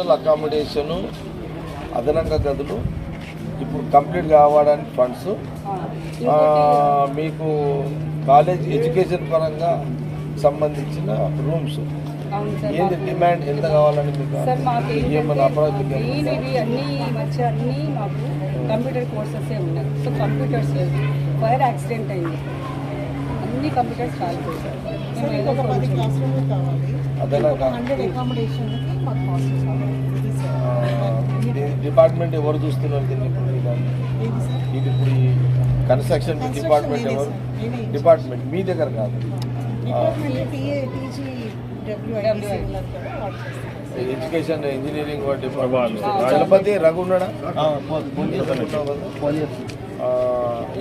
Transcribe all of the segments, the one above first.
Hostel accommodation అదనంగా గదులు ఇప్పుడు కంప్లీట్ కావడానికి ఫండ్స్ మీకు కాలేజ్ ఎడ్యుకేషన్ పరంగా సంబంధించిన రూమ్స్ ఏంది డిమాండ్ ఎంత కావాలని మీకు ఇవి అన్ని అన్ని మాకు కంప్యూటర్ కోర్సెస్ ఉన్నాయి. సో కంప్యూటర్స్ ఫైర్ యాక్సిడెంట్ అయింది. అన్ని కంప్యూటర్స్ కాలిపోయి డిపార్ట్మెంట్ ఎవరు చూస్తున్నారు దీన్ని ఇది ఇప్పుడు ఈ కన్స్ట్రక్షన్ డిపార్ట్మెంట్ ఎవరు. డిపార్ట్మెంట్ మీ దగ్గర కాదు. Education engineering department. Chalapathi Raghu ఉన్నాడా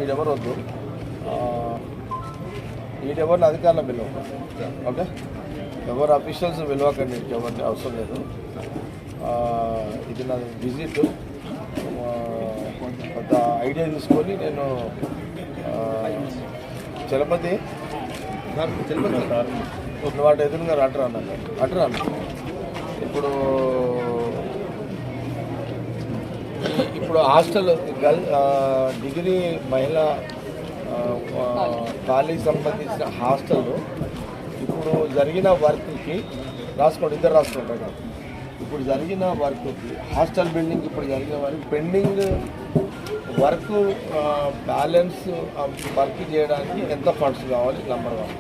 ఈడెవరు వద్దు? ఈడెవరిని అధికారులు పిలవకండి ఓకే? ఎవరు అఫీషియల్స్ పిలవకండి ఎవరిని అవసరం లేదు. ఇది నా విజిట్. కొంత ఐడియా తీసుకొని నేను చలపతి చలపతి. ఇప్పుడు వాటి ఎదురుగా అట్రా అన్నాను అట్రా ఇప్పుడు ఇప్పుడు హాస్టల్ గర్ల్ డిగ్రీ మహిళా ఖాళీకి సంబంధించిన హాస్టల్లో ఇప్పుడు జరిగిన వర్క్కి రాసుకోండి ఇద్దరు రాసుకుంటారు ఇప్పుడు జరిగిన వర్క్కి హాస్టల్ బిల్డింగ్ ఇప్పుడు జరిగిన work pending work balance work చేయడానికి ఎంత ఫండ్స్ కావాలి? Number one.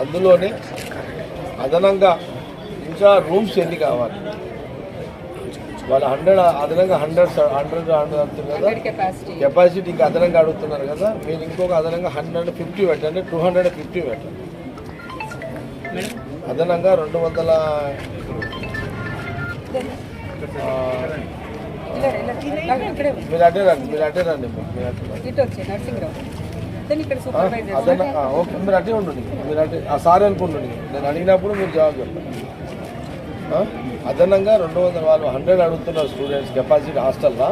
అందులోనే అదనంగా ఇంకా రూమ్స్ ఎన్ని కావాలి? వాళ్ళు హండ్రెడ్ అదనంగా హండ్రెడ్ హండ్రెడ్ హండ్రెడ్ అంటున్నారు కదా. కెపాసిటీ ఇంకా అదనంగా అడుగుతున్నారు కదా. మీరు ఇంకొక అదనంగా హండ్రెడ్ ఫిఫ్టీ పెట్టండి టూ హండ్రెడ్ ఫిఫ్టీ పెట్టండి. అదనంగా రెండు వందల మీరు అటే రండి మీరు అటే రండి. మీరు ఓకే మీరు అటే ఉండండి మీరు అటే ఆ సార్ అనుకుంటుండండి నేను అడిగినప్పుడు మీరు జవాబు చెప్పండి. అదనంగా రెండు వందల వాళ్ళు హండ్రెడ్ అడుగుతున్నారు స్టూడెంట్స్ కెపాసిటీ హాస్టల్లో.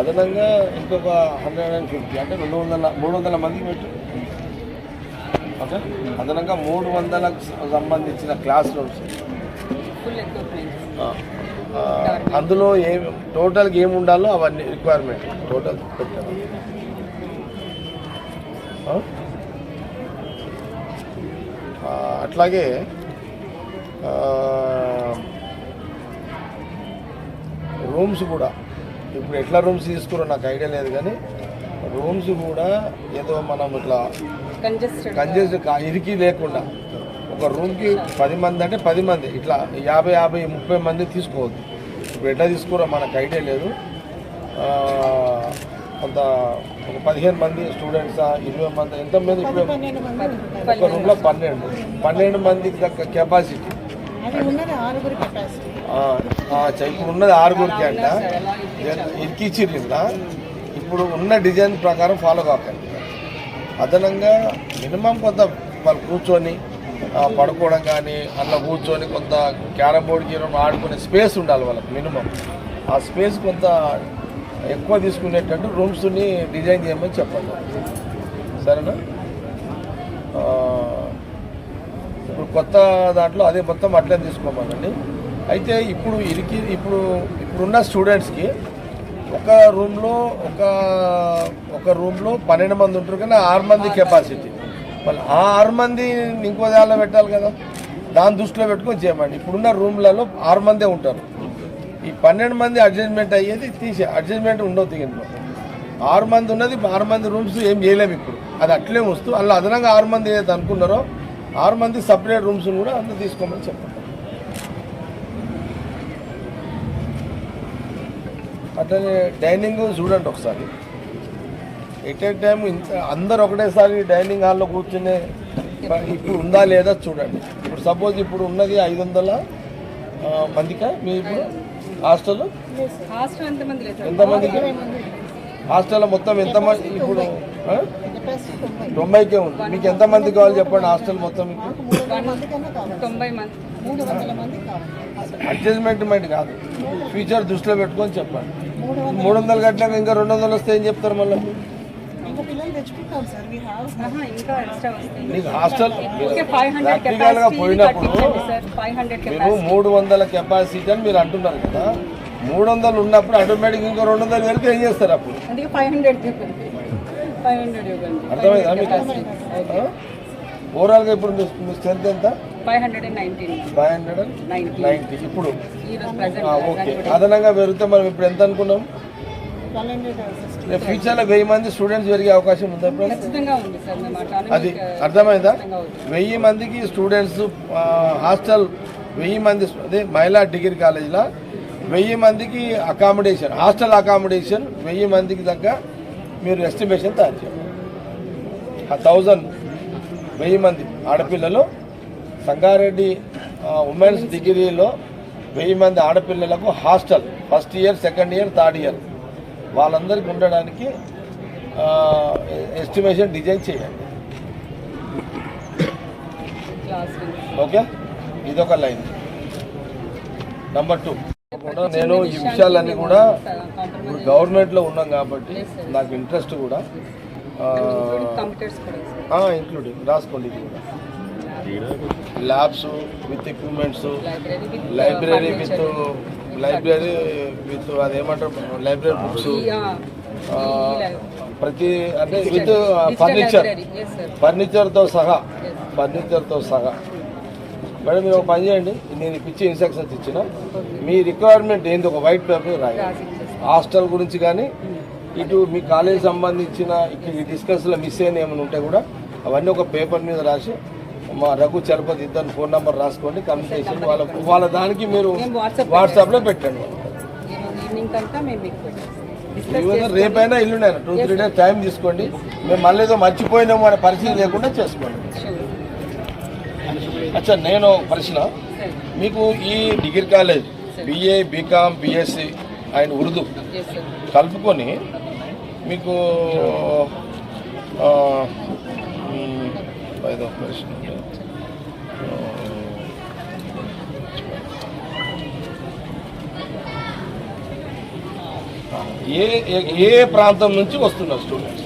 అదనంగా ఇంకొక హండ్రెడ్ అండ్ ఫిఫ్టీ అంటే రెండు వందల మూడు వందల మందికి పెట్టు. ఓకే? అదనంగా మూడు వందలకు సంబంధించిన క్లాస్ రూమ్స్ అందులో ఏం టోటల్గా ఏమి ఉండాలో అవన్నీ రిక్వైర్మెంట్ టోటల్? ఆ, అట్లాగే రూమ్స్ కూడా. ఇప్పుడు ఎట్లా రూమ్స్ తీసుకురో నాకు ఐడియా లేదు కానీ రూమ్స్ కూడా ఏదో మనం ఇట్లా కంజెస్ట్ ఇరికి లేకుండా. ఒక రూమ్కి పది మంది అంటే పది మంది ఇట్లా యాభై యాభై ముప్పై మంది తీసుకోవద్దు. ఇప్పుడు ఎట్లా తీసుకోరో మనకు ఐడియా లేదు. కొంత ఒక పదిహేను మంది స్టూడెంట్సా ఇరవై మంది ఎంతమంది ఇప్పుడు మంది? ఒక రూమ్లో పన్నెండు. పన్నెండు మందికి దక్క కెపాసిటీ చెప్పు ఉన్నది ఆరుగురికి అంట. ఇరికిచ్చిర్రిందా? ఇప్పుడు ఉన్న డిజైన్ ప్రకారం ఫాలో కాకండి. అదనంగా మినిమం కొంత వాళ్ళు కూర్చొని పడుకోవడం కానీ అట్లా కూర్చొని కొంత క్యారమ్ బోర్డ్ గీరం ఆడుకునే స్పేస్ ఉండాలి వాళ్ళకి మినిమం. ఆ స్పేస్ కొంత ఎక్కువ తీసుకునేటట్టు రూమ్స్ని డిజైన్ చేయమని చెప్పండి. సరేనా? ఇప్పుడు కొత్త దాంట్లో అదే మొత్తం అట్లే తీసుకోమనండి అయితే ఇప్పుడు ఇరికి ఇప్పుడు ఇప్పుడున్న స్టూడెంట్స్కి ఒక రూమ్లో ఒక ఒక రూమ్లో పన్నెండు మంది ఉంటారు కానీ ఆరు మంది కెపాసిటీ. మళ్ళీ ఆ ఆరు మంది ఇంకో దానిలో పెట్టాలి కదా. దాని దృష్టిలో పెట్టుకొని చేయమండి. ఇప్పుడున్న రూమ్లలో ఆరు మందే ఉంటారు. ఈ పన్నెండు మంది అడ్జస్ట్మెంట్ అయ్యేది తీసే అడ్జస్ట్మెంట్ ఉండవు ఇంట్లో ఆరు మంది ఉన్నది ఆరు మంది రూమ్స్ ఏం చేయలేము ఇప్పుడు. అది అట్లే వస్తూ అలా అదనంగా ఆరు మంది ఏదైతే అనుకున్నారో ఆరు మంది సపరేట్ రూమ్స్ కూడా అందరూ తీసుకోమని చెప్పండి అట్లనే డైనింగ్ చూడండి ఒకసారి. ఎట్ ఏ టైం ఇంత అందరు ఒకటేసారి డైనింగ్ హాల్లో కూర్చునే ఇప్పుడు ఉందా లేదా చూడండి. ఇప్పుడు సపోజ్ ఇప్పుడు ఉన్నది ఐదు వందల మందికా? మీ ఇప్పుడు హాస్టల్? ఎంతమందికి హాస్టల్లో మొత్తం ఎంతమంది ఇప్పుడు తొంభైకే ఉంది. మీకు ఎంతమంది కావాలి చెప్పండి హాస్టల్ మొత్తం అడ్జస్ట్మెంట్ మైండ్ కాదు. ఫ్యూచర్ దృష్టిలో పెట్టుకొని చెప్పండి. మూడు వందల కట్టినాక ఇంకా రెండు వందలు వస్తే ఏం చెప్తారు మళ్ళీ? ఇంకొక పిల్లలు తెచ్చుకుంటాం సార్. వీ హ్యావ్ ఆహా, ఇంకా ఎక్స్ట్రా వస్తుంది. మీకు హాస్టల్ ఓకే ఫైవ్ హండ్రెడ్ ప్రాక్టికల్గా పోయినప్పుడు మీరు మూడు వందల కెపాసిటీ అని మీరు అంటున్నారు కదా. మూడు వందలు ఉన్నప్పుడు ఆటోమేటిక్ ఇంకో రెండు వందలు వరకు ఏం చేస్తారు అప్పుడు? అర్థమైందా మీకు? ఓవరాల్గా ఇప్పుడు మీ స్ట్రెంత్ ఎంత? Five hundred and ninety. ఇప్పుడు? ఓకే. అదనంగా పెరిగితే మనం ఇప్పుడు ఎంత అనుకున్నాం? రేపు ఫ్యూచర్లో వెయ్యి మంది స్టూడెంట్స్ పెరిగే అవకాశం ఉందా ఉంది అది అర్థమైందా? వెయ్యి మందికి స్టూడెంట్స్ హాస్టల్ వెయ్యి మంది అదే మహిళా డిగ్రీ కాలేజీలో వెయ్యి మందికి అకామిడేషన్ హాస్టల్ అకామిడేషన్ వెయ్యి మందికి దగ్గర మీరు ఎస్టిమేషన్ తయారు చేయాలి థౌజండ్ వెయ్యి మంది ఆడపిల్లలు సంగారెడ్డి ఉమెన్స్ డిగ్రీలో వెయ్యి మంది ఆడపిల్లలకు hostel first year second year third year వాళ్ళందరికీ ఉండడానికి ఎస్టిమేషన్ డిజైన్ చేయండి. ఓకే ఇదొక లైన్. నంబర్ టూ నేను ఈ విషయాలన్నీ కూడా ఇప్పుడు గవర్నమెంట్లో ఉన్నాం కాబట్టి నాకు ఇంట్రెస్ట్ కూడా ఇంక్లూడింగ్ రాసుకోండి ఇది కూడా. Labs with equipments library with library with అదేమంటారు లైబ్రరీ బుక్స్ ప్రతి అంటే విత్ ఫర్నిచర్ ఫర్నిచర్తో సహా ఫర్నిచర్తో సహా. మేడం మీరు ఒక పని చేయండి. నేను ఇచ్చే ఇన్స్ట్రక్షన్స్ ఇచ్చిన. మీ రిక్వైర్మెంట్ ఏంది? ఒక వైట్ పేపర్ రాయండి. ఇచ్చేస్తాను. హాస్టల్ గురించి కానీ ఇటు మీ కాలేజ్ సంబంధించిన ఇక్కడ ఈ డిస్కస్లో మిస్ అయిన ఏమైనా ఉంటే కూడా అవన్నీ ఒక పేపర్ మీద రాసి మా రఘు చలపతి ఇద్దరు ఫోన్ నెంబర్ రాసుకోండి. కమ్యూనికేషన్ వాళ్ళ వాళ్ళ దానికి మీరు వాట్సాప్లో పెట్టండి. రేపైనా ఇల్లునైనా టూ త్రీ డేస్ టైం తీసుకోండి. మేము మళ్ళీ ఏదో మర్చిపోయినాము అనే పరిస్థితి లేకుండా చేసుకోండి. అచ్చా నేను ప్రశ్న. మీకు ఈ degree college BA BCom BSc and Urdu కలుపుకొని మీకు ఐదో ప్రశ్న ఏ- ఏ ప్రాంతం నుంచి వస్తున్నారు స్టూడెంట్స్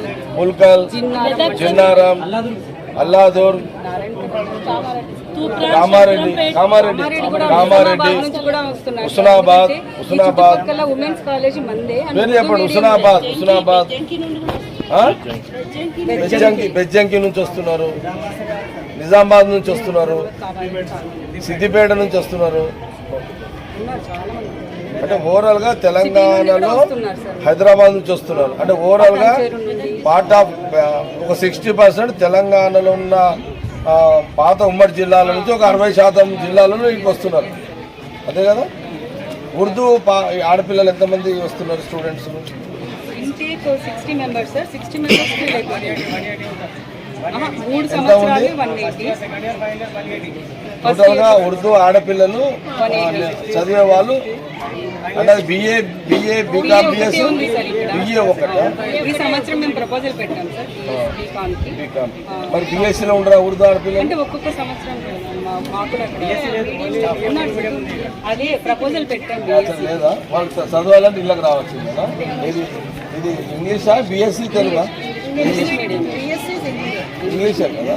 ముల్కల్ జిన్నారం అల్లాదూర్ కామారెడ్డి కామారెడ్డి కామారెడ్డి హుస్నాబాద్, హుస్నాబాద్. పేరు చెప్పండి హుస్నాబాద్ హుస్నాబాద్? బెజ్జంకి బెజ్జంకి నుంచి వస్తున్నారు. నిజామాబాద్ నుంచి వస్తున్నారు. సిద్దిపేట నుంచి వస్తున్నారు. అంటే ఓవరాల్గా తెలంగాణలో హైదరాబాద్ నుంచి వస్తున్నారు. అంటే ఓవరాల్గా పార్ట్ ఆఫ్ ఒక సిక్స్టీ పర్సెంట్ తెలంగాణలో ఉన్న ఆ, పాత ఉమ్మడి జిల్లాల నుంచి ఒక అరవై శాతం జిల్లాలలో ఇక్కడికి వస్తున్నారు. అదే కదా? ఉర్దూ పా ఆడపిల్లలు ఎంతమంది వస్తున్నారు students? Intake sixty members sir sixty members మూడు సంవత్సరాలు వన్ ఎయిటీ టోటల్గా ఉర్దూ ఆడపిల్లలు చదివే వాళ్ళు అంటే బిఏ బిఏ బీకామ్ బిఎస్సి ఇక్కడ. బిఏ ఒకటే. ఈ సంవత్సరం మేము ప్రపోజల్ పెట్టాం సార్ బీకామ్ బీకామ్ మరి బిఎస్సిలో ఉండరా ఉర్దూ ఆడపిల్లలు? అంటే ఒక్కొక్క సంవత్సరం మాకు. అదే ప్రపోజల్ పెట్టాం లేదా? వాళ్ళు చదవాలంటే ఇళ్ళకి రావచ్చు కదా ఇది ఇది ఇంగ్లీషా బిఎస్సి తెలుగా ఇంగ్లీష్ మీడియం. బిఎస్సీ ఇంగ్లీషే కదా?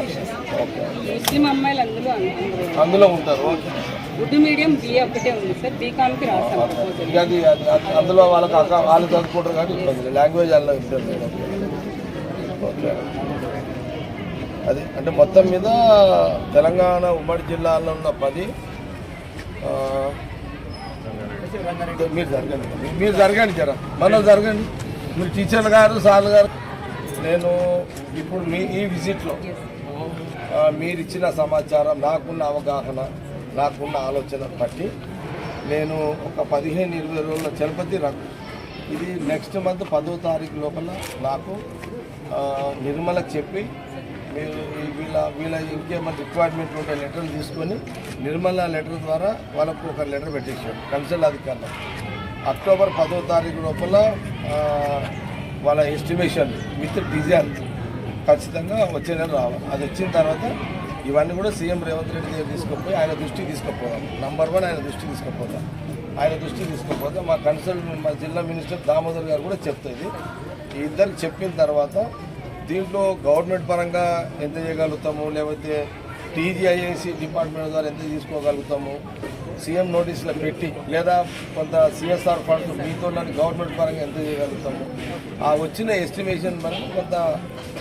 ఓకే. ముస్లిం అమ్మాయిలు అందులో అందరూ అందులో ఉంటారు ఓకే. ఉర్దూ మీడియం బిఏ ఒకటే ఉంది సార్. బీకామ్కి రాసాం ప్రపోజల్ ఇక అది అది- అది- అందులో వాళ్ళకి వాళ్ళు చదువుకుంటారు ఇబ్బంది లేదు. లాంగ్వేజ్ అలా ఇబ్బంది. ఓకే. అది అంటే మొత్తం మీద తెలంగాణ ఉమ్మడి జిల్లాలో ఉన్న పది మీరు జరగండి. మీరు జరగండి జర. మనం జరగండి. మీరు టీచర్లు గారు సార్లు గారు. నేను ఇప్పుడు మీ ఈ విజిట్లో మీరు ఇచ్చిన సమాచారం నాకున్న అవగాహన నాకున్న ఆలోచన బట్టి నేను ఒక పదిహేను ఇరవై రోజుల చలపతి రా ఇది నెక్స్ట్ మంత్ పదో తారీఖు లోపల నాకు నిర్మల నిర్మలకు చెప్పి మీరు వీళ్ళ వీళ్ళ ఇంకేమైనా రిక్వైర్మెంట్ ఉంటే లెటర్లు తీసుకొని నిర్మల లెటర్ ద్వారా వాళ్ళకు ఒక లెటర్ పెట్టేసాడు కన్సల్ట్ అధికారులు. అక్టోబర్ పదో తారీఖు లోపల వాళ్ళ ఎస్టిమేషన్ విత్ డిజైన్ ఖచ్చితంగా వచ్చే నెల రావాలి. అది వచ్చిన తర్వాత ఇవన్నీ కూడా సీఎం రేవంత్ రెడ్డి గారు తీసుకుపోయి ఆయన దృష్టికి తీసుకుపోదాం. నంబర్ వన్ ఆయన దృష్టికి తీసుకుపోతాం ఆయన దృష్టికి తీసుకుపోతే మా కన్సల్ట్ మా జిల్లా మినిస్టర్ దామోదర్ గారు కూడా చెప్తుంది ఈ ఇద్దరికి చెప్పిన తర్వాత దీంట్లో గవర్నమెంట్ పరంగా ఎంత చేయగలుగుతాము? లేకపోతే టీజీఐఏసీ డిపార్ట్మెంట్ ద్వారా ఎంత తీసుకోగలుగుతాము? సీఎం నోటీసులు పెట్టి లేదా కొంత సిఎస్ఆర్ ఫండ్స్ మీతో గవర్నమెంట్ పరంగా ఎంత చేయగలుగుతాము? ఆ వచ్చిన ఎస్టిమేషన్ మనకు కొంత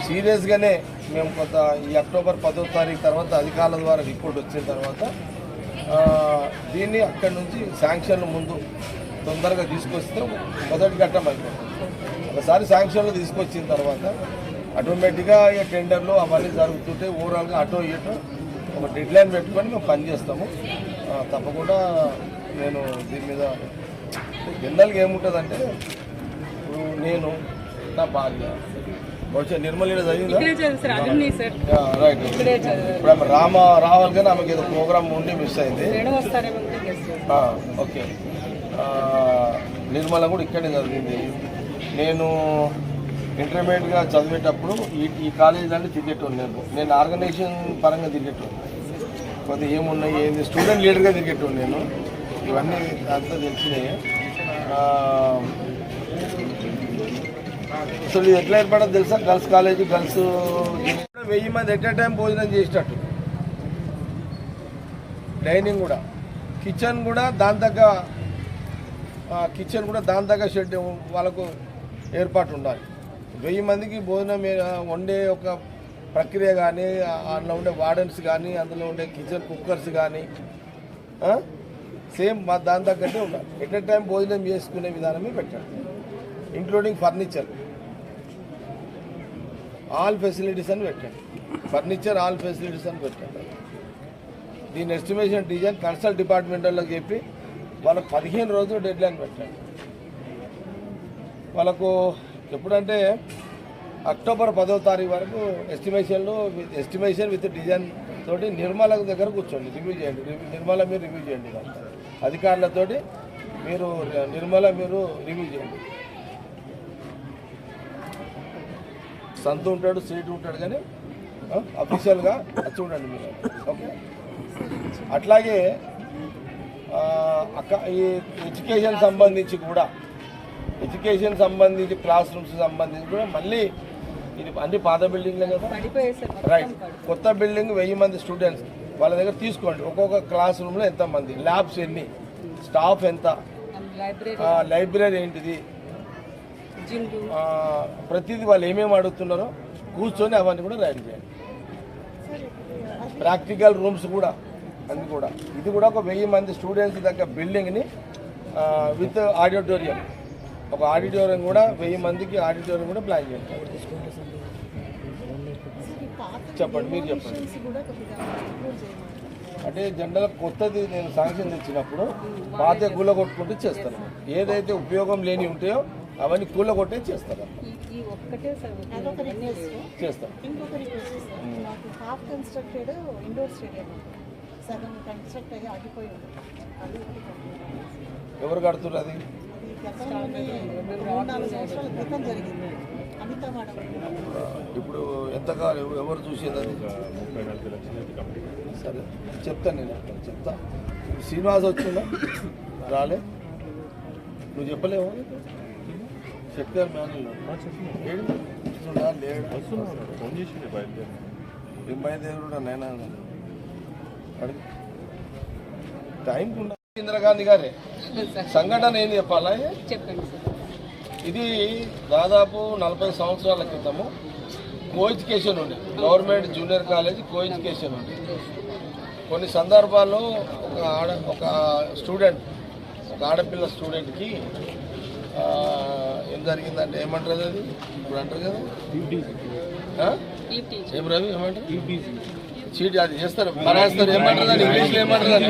సీరియస్గానే మేము కొంత ఈ అక్టోబర్ పదో తారీఖు తర్వాత అధికారుల ద్వారా రిపోర్ట్ వచ్చిన తర్వాత దీన్ని అక్కడి నుంచి శాంక్షన్ల ముందు తొందరగా తీసుకొస్తే మొదటి ఘట్టం అయిపోతుంది. ఒకసారి శాంక్షన్లు తీసుకొచ్చిన తర్వాత ఆటోమేటిక్గా ఈ టెండర్లు అవన్నీ జరుగుతుంటే ఓవరాల్గా అటో ఇటో ఒక డెడ్ లైన్ పెట్టుకొని మేము పనిచేస్తాము. తప్పకుండా నేను దీని మీద జనరల్గా ఏముంటుందంటే ఇప్పుడు నేను నా భార్య బహుశా నిర్మల్ రైట్ ఇప్పుడు ఆమె రామ రావాలి కానీ ఆమెకి ఏదో ప్రోగ్రామ్ ఉండి మిస్ అయింది. ఓకే. నిర్మల కూడా ఇక్కడే చదివింది. నేను ఇంటర్మీడియట్గా చదివేటప్పుడు ఈ ఈ కాలేజీలన్నీ తిరిగేటోను నేను. నేను ఆర్గనైజేషన్ పరంగా తిరిగేటోను కొద్దిగా ఏమున్నాయి ఏంది? స్టూడెంట్ లీడర్గా తిరిగేటోను నేను. ఇవన్నీ అంతా తెలిసినాయి. అసలు ఇది ఎట్లా ఏర్పడదు తెలుసా? గర్ల్స్ కాలేజ్ గర్ల్స్ వెయ్యి మంది ఎట్ టైం భోజనం చేసేటట్టు. డైనింగ్ కూడా. కిచెన్ కూడా దాని తగ్గ కిచెన్ కూడా దాని తగ్గ షెడ్ వాళ్ళకు ఏర్పాటు ఉండాలి. వెయ్యి మందికి భోజనం వండే ఒక ప్రక్రియ కానీ అందులో ఉండే వార్డెన్స్ కానీ అందులో ఉండే కిచెన్ కుక్కర్స్ కానీ సేమ్ మా దాని తగ్గట్టే ఉండాలి. ఎట్ టైం భోజనం చేసుకునే విధానమే పెట్టాలి. ఇంక్లూడింగ్ ఫర్నిచర్ ఆల్ ఫెసిలిటీస్ అని పెట్టండి ఫర్నిచర్ ఆల్ ఫెసిలిటీస్ అని పెట్టండి దీని ఎస్టిమేషన్ డిజైన్ కన్సల్ట్ డిపార్ట్మెంట్ వాళ్ళకి చెప్పి వాళ్ళకు పదిహేను రోజులు డెడ్ లైన్ పెట్టండి వాళ్ళకు ఎప్పుడంటే అక్టోబర్ పదో తారీఖు వరకు ఎస్టిమేషన్లు విత్ ఎస్టిమేషన్ విత్ డిజైన్ తోటి నిర్మల దగ్గర కూర్చోండి రివ్యూ చేయండి నిర్మల మీరు రివ్యూ చేయండి అధికారులతోటి మీరు నిర్మల మీరు రివ్యూ చేయండి. సంతు ఉంటాడు సీటు ఉంటాడు కానీ అఫీషియల్గా అది చూడండి మీరు. ఓకే? అట్లాగే అక్క ఈ ఎడ్యుకేషన్ సంబంధించి కూడా ఎడ్యుకేషన్ సంబంధించి క్లాస్ రూమ్స్ సంబంధించి కూడా మళ్ళీ ఇది అన్ని పాత బిల్డింగ్లే కదా? రైట్. కొత్త బిల్డింగ్ వెయ్యి మంది స్టూడెంట్స్ వాళ్ళ దగ్గర తీసుకోండి. ఒక్కొక్క క్లాస్ రూమ్లో ఎంతమంది ల్యాబ్స్ ఎన్ని? స్టాఫ్ ఎంత? లైబ్రరీ ఏంటిది? ప్రతిదీ వాళ్ళు ఏమేమి అడుగుతున్నారో కూర్చొని అవన్నీ కూడా రైడ్ చేయండి. ప్రాక్టికల్ రూమ్స్ కూడా అన్ని కూడా. ఇది కూడా ఒక వెయ్యి మంది స్టూడెంట్స్ దగ్గర బిల్డింగ్ని విత్ ఆడిటోరియం ఒక ఆడిటోరియం కూడా వెయ్యి మందికి ఆడిటోరియం కూడా ప్లాన్ చేయండి చెప్పండి మీరు చెప్పండి. అంటే జనరల్ కొత్తది నేను శాంక్షన్ తెచ్చినప్పుడు పాత కూల కొట్టుకుంటూ చేస్తాను ఏదైతే ఉపయోగం లేని ఉంటాయో అవన్నీ కూల కొట్టే చేస్తాను చేస్తాను. ఎవరు కడుతున్నారు అది? ఇప్పుడు ఎంతకాలం ఎవరు చూసేది సరే చెప్తాను నేను చెప్తా. ఇప్పుడు శ్రీనివాస్ వచ్చిందా రాలే. నువ్వు చెప్పలేవు? చెప్తారు మేనేజర్ ఏడు వస్తుండా? లేడా? ఫోన్ నైనా? అడుగు. టైంకి ఇందిరాగాంధీ గారే. సంఘటన ఏం చెప్పాలా చెప్పండి సార్. ఇది దాదాపు నలభై సంవత్సరాల క్రితము కో ఎడ్యుకేషన్ ఉండే. Government junior college co education ఉండే. కొన్ని సందర్భాల్లో ఒక ఆడ ఒక స్టూడెంట్ ఒక ఆడపిల్ల స్టూడెంట్కి ఆ, ఏం జరిగిందంటే ఏమంటారు అది? ఇప్పుడు అంటారు కదా? ఆ? ఈ టీచర్ ఏం రవి? ఏమంటారు? చీట్ అది చేస్తారు. మరాస్తారు ఏమంటారు దాన్ని? ఇంగ్లీష్లో ఏమంటారు దాన్ని?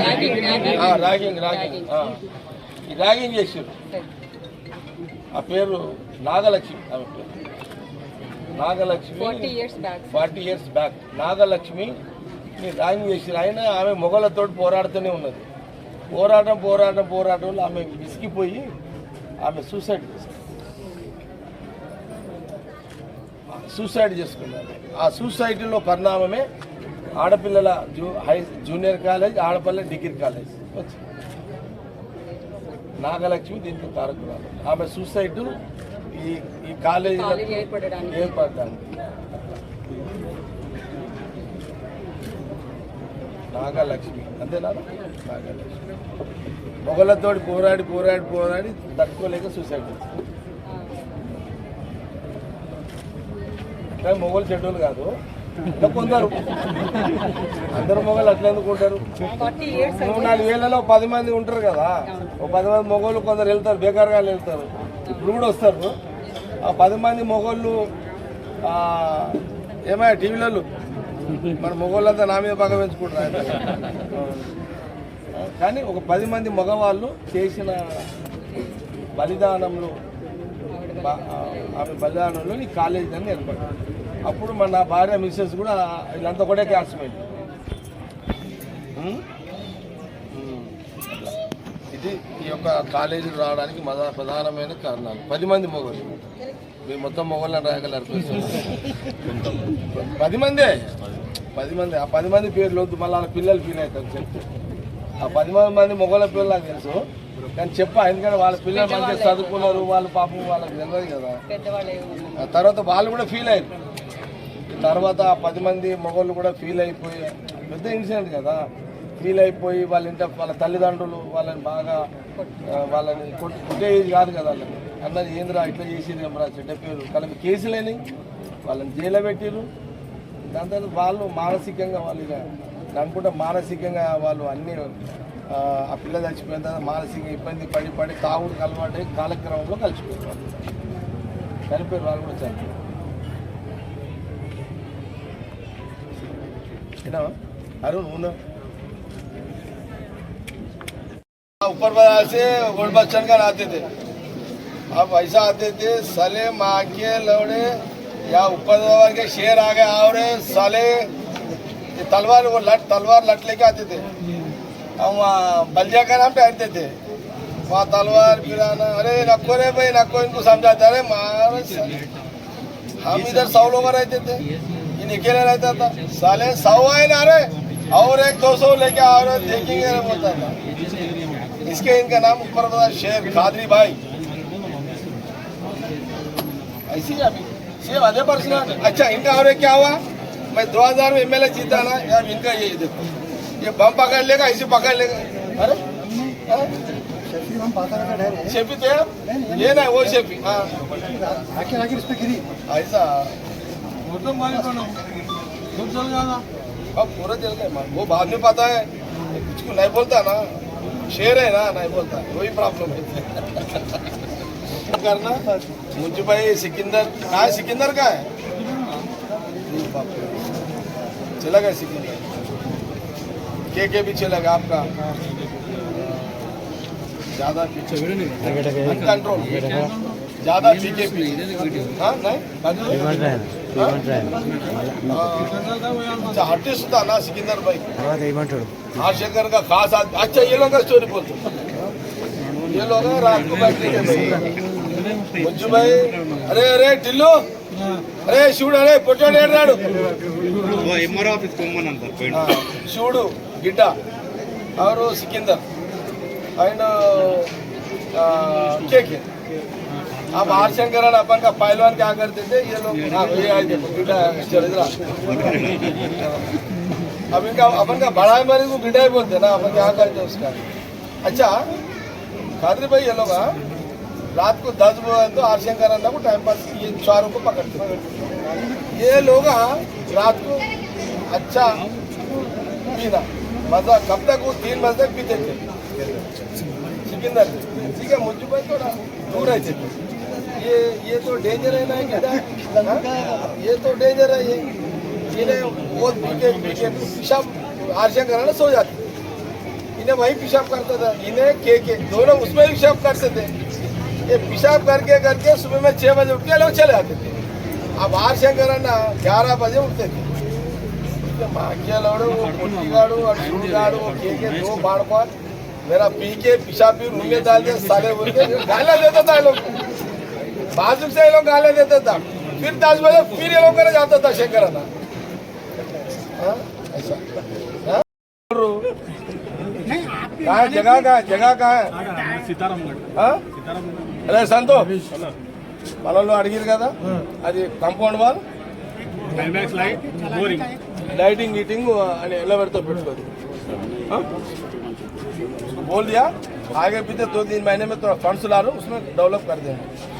ర్యాగింగ్ ర్యాగింగ్ ర్యాగింగ్ చేసారు ఆ పేరు నాగలక్ష్మి ఆమె పేరు. Nagalakshmi forty years back forty years back. Nagalakshmi ని డ్రాయింగ్ చేసి ఆయన ఆమె మొగలతో పోరాడుతూనే ఉన్నది. పోరాటం పోరాటం పోరాటంలో ఆమె విసిగిపోయి ఆమె సూసైడ్ చేసుకుంది సూసైడ్ చేసుకున్నారు ఆ సూసైడ్లో పరిణామమే ఆడపిల్లల జూ హై జూనియర్ కాలేజ్ ఆడపిల్లల డిగ్రీ కాలేజ్ వచ్చింది నాగలక్ష్మి దీనికి కారకురాలు. ఆమె సూసైడ్ ఈ ఈ కాలేజీ ఏర్పడడానికి. నాగలక్ష్మి. అంతేనా నాగలక్ష్మి. మొగలతోటి పోరాడి పోరాడి పోరాడి తట్టుకోలేక సూసైడ్ కానీ మొగలు చెడ్డోళ్ళు కాదు. కొందరు. అందరు మొగలు అట్లా ఎందుకుంటారు మూడు నాలుగు వేలలో పది మంది ఉంటారు కదా. ఒక పది మంది మొగోళ్ళు కొందరు వెళ్తారు బేకారుగా వెళ్తారు. ఇప్పుడు కూడా వస్తారు. ఆ పది మంది మొగోళ్ళు ఏమయ్యా టీవీలలో? మన మొగోళ్ళంతా నా మీద బాగా పెంచుకుంటారు కానీ ఒక పది మంది మగవాళ్ళు చేసిన బలిదానంలో ఆమె బలిదానంలో నీ కాలేజీ అని ఏర్పడింది అప్పుడు మన నా భార్య మిస్సెస్ కూడా వీళ్ళంతా క్లాస్మేట్? ఉమ్. అట్లా. ఇది ఈ యొక్క కాలేజీకి రావడానికి మద ప్రధానమైన కారణాలు. పది మంది మొగలు. మీరు మొత్తం మొగళ్ళని రాయగలరు పది మందే? పది మంది. ఆ పది మంది పేర్లు వద్దు మళ్ళీ వాళ్ళ పిల్లలు ఫీల్ అవుతారు చెప్తే ఆ పది మంది మంది మొగల పేర్లు నాకు తెలుసు. కానీ చెప్పా ఎందుకంటే వాళ్ళ పిల్లలు మంచిగా చదువుకున్నారు వాళ్ళ పాపం వాళ్ళకి తెలియదు కదా. తర్వాత వాళ్ళు కూడా ఫీల్ అయ్యారు. తర్వాత ఆ పది మంది మొగోళ్ళు కూడా ఫీల్ అయిపోయి పెద్ద ఇన్సిడెంట్ కదా. ఫీల్ అయిపోయి వాళ్ళ ఇంట వాళ్ళ తల్లిదండ్రులు వాళ్ళని బాగా వాళ్ళని కొట్- కొట్టే ఏజ్ కాదు కదా వాళ్ళని. అన్నది ఏందిరా ఇట్లా చేసిరు ఏమరా చెడ్డ పేరు? వాళ్ళకి కేసులేని వాళ్ళని జైల్లో పెట్టిరు దాని తర్వాత వాళ్ళు మానసికంగా వాళ్ళు ఇక అనుకుంటా మానసికంగా వాళ్ళు అన్నీ ఆ, పిల్ల చచ్చిపోయిన తర్వాత మానసిక ఇబ్బంది పడి పడి తాగుడు అలవాటు కాలక్రమంలో కలిసిపోయారు వాళ్ళు. చనిపోయారు వాళ్ళు కూడా చనిపోయారు. ना. अरुण ऊन. ऊपर से गोल्ड का चढ़ आते थे अब ऐसा आते थे साले माँ के लौड़े या ऊपर के शेर आ गए और साले. ये तलवार वो लट तलवार लट लेके आते थे हम वहाँ बलिया का नाम पहनते थे वहाँ तलवार पिराना अरे नको रे भाई नको इनको समझाते. अरे मार हम इधर सौ लोग रहते थे. ये निकले रहता था। साले सौ आए ना रे और एक दो सौ लेके आ रहे देखेंगे बोलता था इसके इनका नाम ऊपर बता शेर कादरी भाई। ऐसी सेम अदे पर्सन अच्छा इनका और क्या हुआ? मैं 2000 में एमएलए जीता ना यार इनका ये देखो। ये बम पकड़ लेगा ऐसे पकड़ लेगा। अरे? शेफी थे ये ना वो शेफी। हाँ। ऐसा। अब पूरा जल गए मार वो बाद में पता है कुछ को नहीं बोलता ना? शेर है ना नहीं बोलता वही प्रॉब्लम है करना मुझे भाई सिकंदर कहाँ है? सिकंदर का है। चला गया सिकंदर। के के भी चला गया आपका? ज़्यादा पीछे। कंट्रोल ज़्यादा पीके पी हाँ नहीं? हटेसुद्धा ना सिकिंदर भाई हा शंकर का खास आदमी अच्छा ये लोग स्टोरी बोलते ये लोग रात को बैठने के भाई मुझे भाई अरे अरे ढिल्लो అరే చూడు అరే పొట్టాడు ఏడాడు ఎంఆర్ ఆఫీస్ చూడు గిడ్డ అవరు సికిందర్ అండ్ కేకే अब आर शंकर अपन का पहलवान क्या करते थे? ये लोग हाँ। अब इनका अपन का बड़ा है मेरे को गिड्डा ही बोलते ना अपन क्या करते उसका? अच्छा खादरी भाई ये लोग हाँ, रात को दस बजे तो आर शंकर को टाइम पास ये चारों को पकड़ते ये लोग हाँ, रात को अच्छा पीना। मज़ा कब तक वो तीन बजे तक पीते थे? सिकंदर। ठीक है मुझे भाई थोड़ा दूर थे ये ये तो डेंजर है ना हाँ? ये तो डेंजर है, ये। इन्हें वो पेशाब आर्शन कराना सो जाती। इन्हें वही पेशाब करता था। इन्हें के के, दोनों उसमें भी पेशाब करते थे। ये पेशाब करके करके सुबह में छः बजे उठ के लोग चले जाते थे। अब आर शंकर ग्यारह बजे उठते थे। दो बाढ़ मेरा पी के, पिशाब भी रूम में डाल दिया, साले बोल के गाला देता था लोग। बाजू से ये लोग गालियां देता था फिर दस बजे फिर ये लोग करे जाता था शंकर अण्णा हाँ? ऐसा हाँ? कहाँ है जगह कहाँ है जगह कहाँ है हाँ? అరే సంతో మనలో అడిగిరు కదా అది కాంపౌండ్ వాల్ लाइटिंग हीटिंग అని ఎలా పెడతా పెట్టుకోదు हाँ? उसको बोल दिया आगे पीछे दो तीन महीने में थोड़ा फंड्स ला रहा हूँ उसमें डेवलप कर देंगे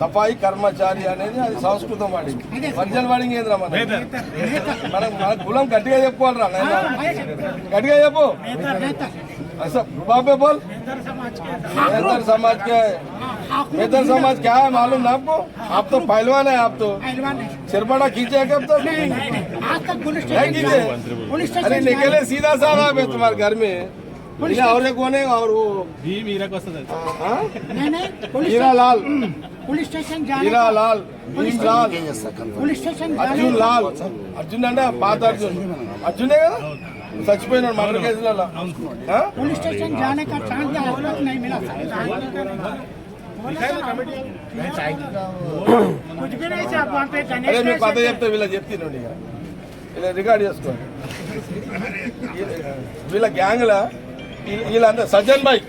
సఫాయి కర్మచారి అనేది అది సంస్కృతం వాడింది ఒరిజినల్ వాడింగ్ ఏంద్రా మన మనం మన కులం గట్టిగా చెప్పుకోవాలరా నాయనా గట్టిగా చెప్పు नेता नेता ऐसा रुबाब में बोल मेहतर समाज क्या है मेहतर समाज क्या है मालूम ना आपको आप तो पहलवान है आप तो पहलवान है सिरपड़ा खींचे कब तो आज तक पुलिस नहीं स्टेशन खींचे पुलिस अरे स्टेशन निकले सीधा साधा है तुम्हारे घर में इन्हें और एक कौन है और वो ఈ మీరకు వస్తుంది हाँ? नहीं नहीं police Hira Lal police station जाने हीरा लाल भीम लाल पुलिस स्टेशन అర్జున్ లాల్ అర్జున్ అంటే పాత అర్జున్ అర్జునే కదా చచ్చిపోయినాడు మర్డర్ కేసులలో ఆ? पुलिस स्टेशन जाने का चांस आज तक नहीं मिला कुछ भी नहीं साहब वहाँ पे అరే गणेश మీకు కథ చెప్తే వీళ్ళ చెప్తున్నాండి ఇక ఇలా రికార్డ్ చేసుకోండి వీళ్ళ గ్యాంగ్ల వీళ్ళంతా సజ్జన్ భాయ్.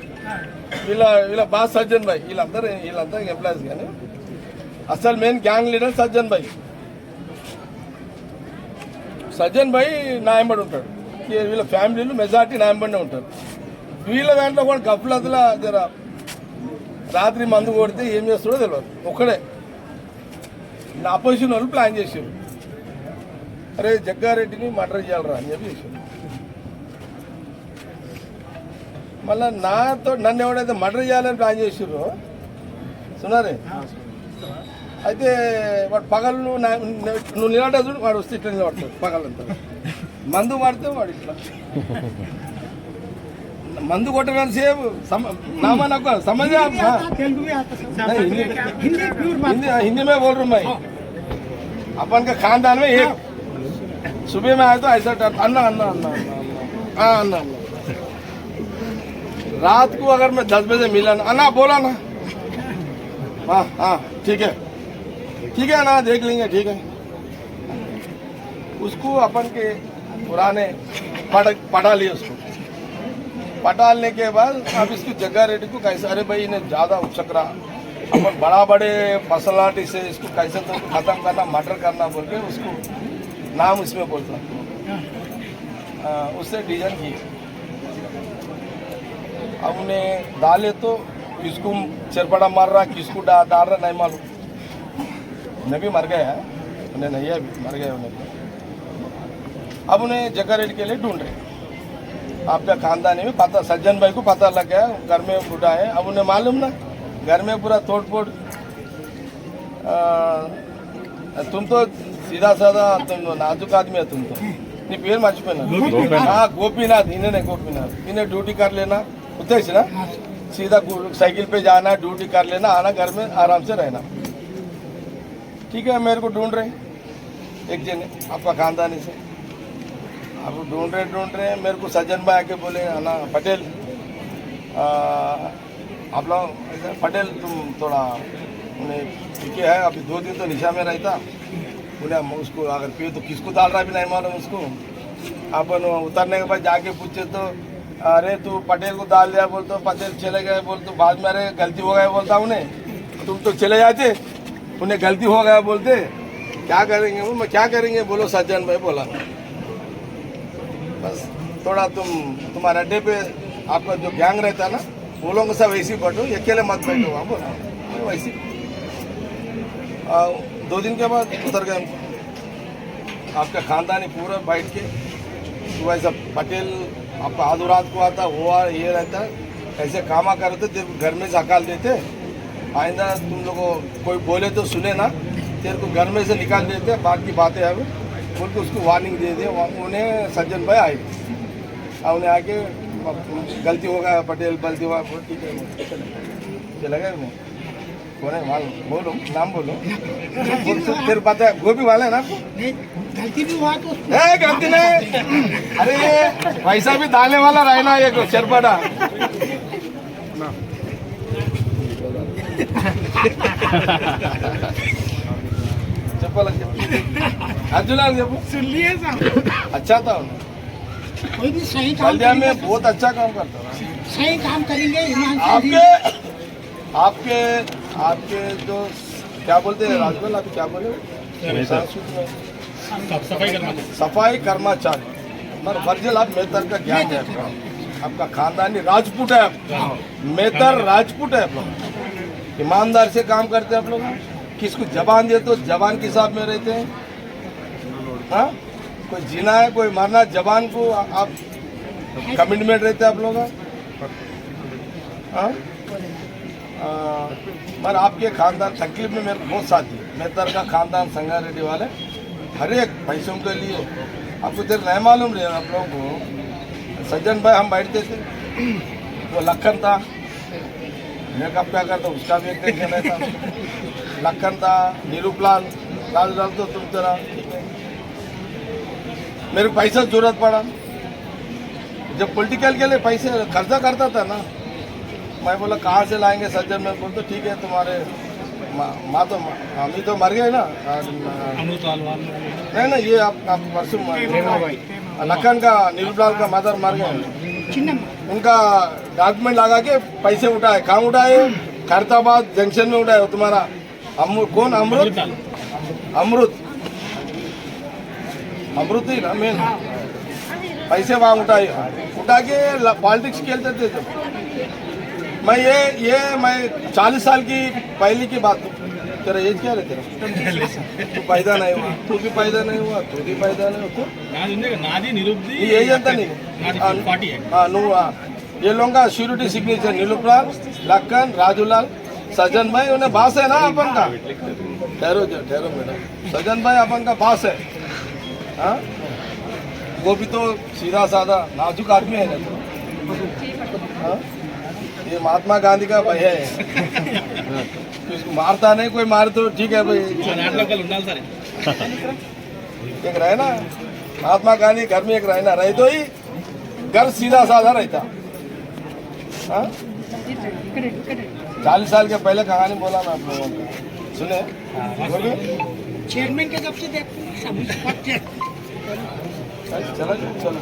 వీళ్ళ వీళ్ళ బాస్ సజ్జన్ భాయ్. వీళ్ళందరూ వీళ్ళంతా ఎంప్లాయీస్ కానీ. అసలు main gang leader Sajjan Bhai. Sajjan Bhai నాయంబడి ఉంటాడు. వీళ్ళ ఫ్యామిలీలు మెజార్టీ నాయంబడినే ఉంటారు. వీళ్ళ దాంట్లో కూడా గబ్బులతల జర రాత్రి మందు కొడితే ఏం చేస్తాడో తెలియదు ఒక్కడే. అపోజిషన్ వాళ్ళు ప్లాన్ చేశారు. అరే జగ్గారెడ్డిని మర్డర్ చేయాలరా అని చెప్పి చేశారు. మళ్ళీ నాతో నన్ను ఎవడైతే మర్డర్ చేయాలని ప్లాన్ చేసారు సున్నారే అయితే వాడు పగలు నువ్వు నిలబడదు వాడు వస్తే ఇట్లా నిలబడతాడు పగలంతా. మందు పడితే వాడు ఇట్లా. మందు కొట్టడానికి సేపు నామా నాకు సమజ్ హిందీ మే బోల్ రూమ్ अपन का खानदान में అయితే सुबह అన్న అన్న అన్న అన్న అన్న అన్న. रात को अगर मैं दस बजे मिला ना अन्ना बोला ना। हाँ हाँ ठीक है। ठीक है ना, देख लेंगे, ठीक है। उसको अपन के पुराने पढ़, पढ़ा लिए उसको। पटालने के बाद अब इसको जग्गा रेड्डी को कैसे, अरे भाई, इन्हें ज़्यादा उचक रहा। अपन बड़ा बड़े पर्सनालिटी से इसको कैसे तो खत्म करना, मर्डर करना बोल के उसको नाम इसमें बोलता। उससे डिज़ाइन किए हमने डाले तो किसको चरपड़ा मार रहा किसको डा, डाल रहा नहीं मालूम। नबी मर गया उन्हें नहीं है अभी मर गया उन्हें अब उन्हें जगह रेड के लिए ढूंढ रहे आपका खानदानी में पता सज्जन भाई को पता लग गया घर में बुढ़ा है। अब उन्हें मालूम ना घर में पूरा तोड़ फोड़ तुम तो सीधा साधा तुम तो नाजुक आदमी है तुम तो। नी पेर ना। हाँ गोपीनाथ इन्हें गोपीनाथ। इन्हें ड्यूटी कर लेना। उतेश ना? सीधा साइकिल पे जाना, ड्यूटी कर लेना, आना घर में, आराम से रहना। ठीक है, मेरे को ढूंढ रहे एक जने, आपका खानदानी से। अब ढूंढ रहे ढूंढ रहे मेरे को सज्जन भाई आके बोले, ना, पटेल आप लोग पटेल, तुम थोड़ा, उन्हें ठीक है, अभी दो दिन तो निशा में रहता। हम उसको अगर पिए तो किसको डाल रहा भी नहीं मालूम उसको? अपन उतरने के बाद जाके पूछे तो अरे तू पटेल को डाल दिया, बोल तो पटेल चले गए, बोल तो बाद में अरे गलती हो गया बोलता उन्हें। तुम तो चले जाते, उन्हें गलती हो गया बोलते। क्या करेंगे मैं क्या करेंगे? बोलो, सज्जन भाई बोला। बस, थोड़ा तुम, तुम्हारे अड्डे पे आपका जो गैंग रहता ना, वो लोगों सब ही बैठो अकेले मत बैठो वहाँ बोला। वैसे दो दिन के बाद उतर गए। आपका खानदानी पूरा बैठ के तो वैसा पटेल आप आधो रात को आता वो आ, ये रहता ऐसे कामा करते तेरे को घर में से हकाल देते आइंदा तुम लोग को कोई बोले तो सुने ना तेरे को घर में से निकाल देते बाकी बातें अब बोल के उसको वार्निंग दे दे उन्हें सज्जन भाई आए। और उन्हें आके गलती हो गया पटेल गलती हुआ बोल ठीक है चला गया उन्हें कौन है? मालूम बोलो नाम बोलो। तेरे पता है गोभी वाला है ना? गलती भी हुआ तो नहीं। अरे ये पैसा भी डालने वाला रहना ये चरपटा अर्जुन सुन लिए अच्छा था। कोई भी सही काम बल्दिया में तो- बहुत अच्छा काम करता था सही काम करेंगे आपके आपके आपके जो क्या बोलते हैं राजमल आप क्या बोले? सफ़ाई कर्मचारी पर वर्जल आप मेहतर का ज्ञान है आपका आपका खानदानी राजपूत है आप। मेहतर राजपूत है आप लोग। ईमानदार से काम करते हैं आप लोग। किसको जबान दे तो जबान के हिसाब में रहते हैं। हाँ? कोई जीना है कोई मरना है, जबान को आप कमिटमेंट रहते हैं आप लोग हाँ? आ, पर आपके खानदान तकलीफ़ में मेरे बहुत साथी मेहतर का खानदान संगा रेड्डी वाले। हर एक पैसों के लिए। आपको तेरे नहीं मालूम रहे आप लोगों को। सज्जन भाई, हम बैठते थे। वो लखन था। मैं कब क्या करता उसका भी एक टेंशन रहता लखन था नीरूप लाल लाल तो तुम तेरा मेरे पैसा ज़रूरत पड़ा। जब पॉलिटिकल के लिए पैसे खर्चा करता था ना, मैं बोला, कहाँ से लाएँगे सज्जन? में बोल तो ठीक है, तुम्हारे माँ माँ तो हम ही तो मर गए ना। अमृत लाल वाल नहीं नहीं ये आप आप परसों लखन का नीरूपलाल का मदर मर गए। उनका डॉक्यूमेंट लगा के पैसे उठाए। कहाँ उठाए? खैरताबाद जंक्शन में उठाए तुम्हारा। अमृत कौन? अमृत? अमृत अमृत। ही ना मेन पैसे वहाँ उठाए। उठा के पॉलिटिक्स खेलते थे जब मैं ये ये मैं चालीस साल की पहले की बात हूँ तेरा एज क्या है तेरा तू पैदा नहीं हुआ तू भी पैदा नहीं हुआ तू भी पैदा नहीं हुआ तू నాది ఉంది కదా, నాది నిరుద్ది నీ ఏజ్ ఎంత నీకు నాది ఫార్టీ ఆ, నువ్వు ఆ, ये लोगों का श्योरिटी सिग्नेचर नीलूपलाल लखन राजूलाल सज्जन भाई उन्हें बास है ना अपन का ठहरो जो ठहरो मैडम सज्जन भाई अपन का बास है हाँ वो भी तो सीधा साधा नाजुक आदमी है ना तो हाँ? ये महात्मा गांधी का भय है। तो मारता नहीं कोई मार तो ठीक है भाई। एक रहे ना महात्मा गांधी घर में एक रहे ना रहे तो ही घर सीधा साधा रहता। हाँ? चालीस साल के पहले कहानी बोला मैं आप लोगों को। सुने? चेयरमैन के जब से देखते चलो चलो।